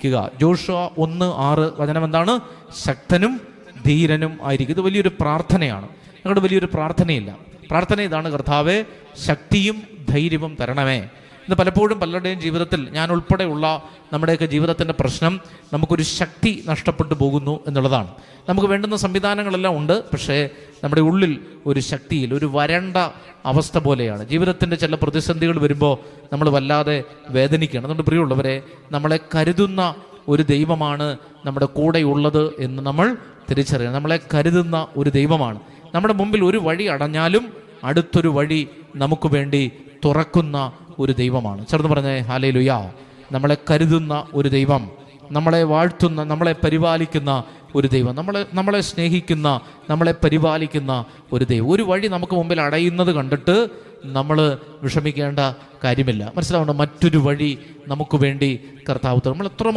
ആയിരിക്കുക ജോഷുവ ഒന്ന് ആറ് വചനം എന്താണ്? ശക്തനും ധീരനും ആയിരിക്കും. ഇത് വലിയൊരു പ്രാർത്ഥനയാണ്. ഞങ്ങളുടെ വലിയൊരു പ്രാർത്ഥനയില്ല. പ്രാർത്ഥന ഇതാണ് കർത്താവെ ശക്തിയും ധൈര്യവും തരണമേ. ഇന്ന് പലപ്പോഴും പലരുടെയും ജീവിതത്തിൽ ഞാൻ ഉൾപ്പെടെയുള്ള നമ്മുടെയൊക്കെ ജീവിതത്തിന്റെ പ്രശ്നം നമുക്കൊരു ശക്തി നഷ്ടപ്പെട്ടു പോകുന്നു എന്നുള്ളതാണ്. നമുക്ക് വേണ്ടുന്ന സംവിധാനങ്ങളെല്ലാം ഉണ്ട്. പക്ഷേ നമ്മുടെ ഉള്ളിൽ ഒരു ശക്തിയിൽ ഒരു വരണ്ട അവസ്ഥ പോലെയാണ്. ജീവിതത്തിന്റെ ചില പ്രതിസന്ധികൾ വരുമ്പോൾ നമ്മൾ വല്ലാതെ വേദനിക്കുകയാണ് അതുകൊണ്ട് പ്രിയമുള്ളവരെ നമ്മളെ കരുതുന്ന ഒരു ദൈവമാണ് നമ്മുടെ കൂടെയുള്ളത് എന്ന് നമ്മൾ തിരിച്ചറിയണം. നമ്മളെ കരുതുന്ന ഒരു ദൈവമാണ്. നമ്മുടെ മുമ്പിൽ ഒരു വഴി അടഞ്ഞാലും അടുത്തൊരു വഴി നമുക്ക് വേണ്ടി തുറക്കുന്ന ഒരു ദൈവമാണ്. ചേർന്ന് പറഞ്ഞേ ഹാലേ നമ്മളെ കരുതുന്ന ഒരു ദൈവം നമ്മളെ വാഴ്ത്തുന്ന നമ്മളെ പരിപാലിക്കുന്ന ഒരു ദൈവം. നമ്മൾ നമ്മളെ സ്നേഹിക്കുന്ന നമ്മളെ പരിപാലിക്കുന്ന ഒരു ദൈവം. ഒരു വഴി നമുക്ക് മുമ്പിൽ അടയുന്നത് കണ്ടിട്ട് നമ്മൾ വിഷമിക്കേണ്ട കാര്യമില്ല. മനസ്സിലാവുന്ന മറ്റൊരു വഴി നമുക്ക് വേണ്ടി കർത്താവ്. നമ്മൾ എത്രമാത്രം